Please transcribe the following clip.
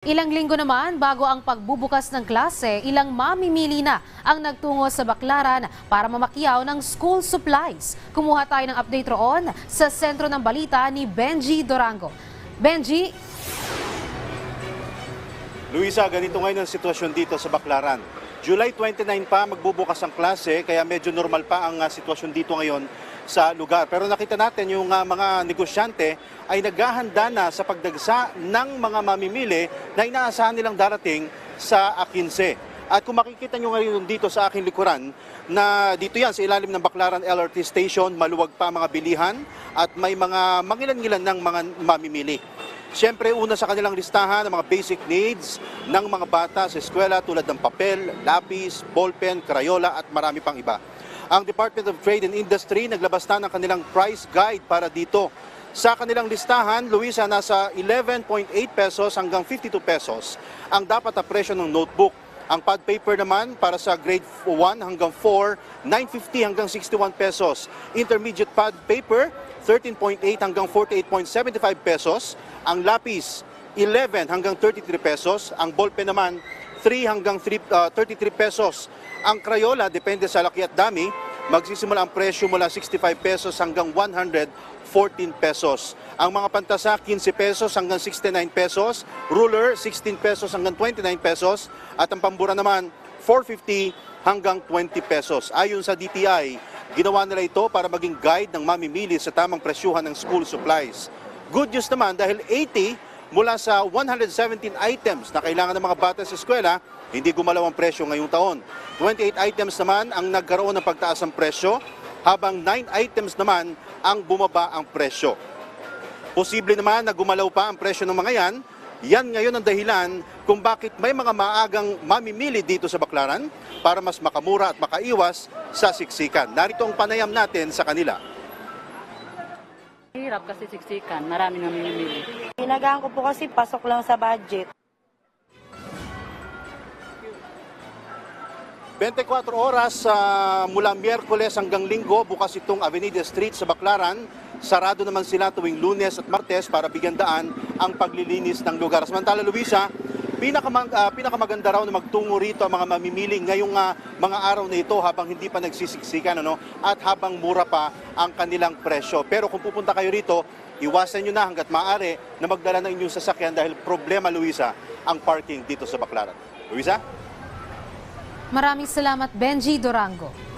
Ilang linggo naman bago ang pagbubukas ng klase, ilang mamimili na ang nagtungo sa Baklaran para mamakyaw ng school supplies. Kumuha tayo ng update roon sa sentro ng balita ni Benji Dorango. Benji, Luisa, ganito ngayon ang sitwasyon dito sa Baklaran. July 29 pa magbubukas ang klase kaya medyo normal pa ang ah, sitwasyon dito ngayon sa lugar. Pero nakita natin yung ah, mga negosyante ay naghahanda na sa pagdagsa ng mga mamimili na inaasahan nilang darating sa A15. At kung makikita nyo ngayon dito sa aking likuran, na dito yan sa ilalim ng Baklaran LRT Station, maluwag pa mga bilihan at may mga mangilan-ngilan ng mga mamimili. Siyempre, una sa kanilang listahan ang mga basic needs ng mga bata sa eskwela tulad ng papel, lapis, ballpen, krayola at marami pang iba. Ang Department of Trade and Industry naglabas na ng kanilang price guide para dito. Sa kanilang listahan, Luisa, nasa 11.8 pesos hanggang 52 pesos ang dapat na presyo ng notebook. Ang pad paper naman para sa grade 1 hanggang 4, 950 hanggang 61 pesos. Intermediate pad paper, 13.8 hanggang 48.75 pesos. Ang lapis, 11 hanggang 33 pesos. Ang ballpen naman, 3 hanggang 3, uh, 33 pesos. Ang Crayola, depende sa laki at dami, magsisimula ang presyo mula 65 pesos hanggang 114 pesos. Ang mga pantasa, 15 pesos hanggang 69 pesos. Ruler, 16 pesos hanggang 29 pesos. At ang pambura naman, 450 hanggang 20 pesos. Ayon sa DTI, ginawa nila ito para maging guide ng mamimili sa tamang presyuhan ng school supplies. Good news naman dahil 80 mula sa 117 items na kailangan ng mga bata sa eskwela, hindi gumalaw ang presyo ngayong taon. 28 items naman ang nagkaroon ng pagtaas ng presyo, habang 9 items naman ang bumaba ang presyo. Posible naman na gumalaw pa ang presyo ng mga yan. Yan ngayon ang dahilan kung bakit may mga maagang mamimili dito sa Baklaran para mas makamura at makaiwas sa siksikan. Narito ang panayam natin sa kanila. Hirap kasi siksikan, maraming namimili. Ginagahan ko po kasi pasok lang sa budget. 24 oras sa mula Miyerkules hanggang Linggo, bukas itong Avenida Street sa Baclaran. Sarado naman sila tuwing Lunes at Martes para bigyan daan ang paglilinis ng lugar. Samantala, Luisa, pinakamag, ah, pinakamaganda raw na magtungo rito ang mga mamimili ngayong ah, mga araw na ito habang hindi pa nagsisiksikan ano, at habang mura pa ang kanilang presyo. Pero kung pupunta kayo rito, iwasan nyo na hanggat maaari na magdala ng inyong sasakyan dahil problema, Luisa, ang parking dito sa Baclaran. Luisa? maraming salamat Benji Dorango.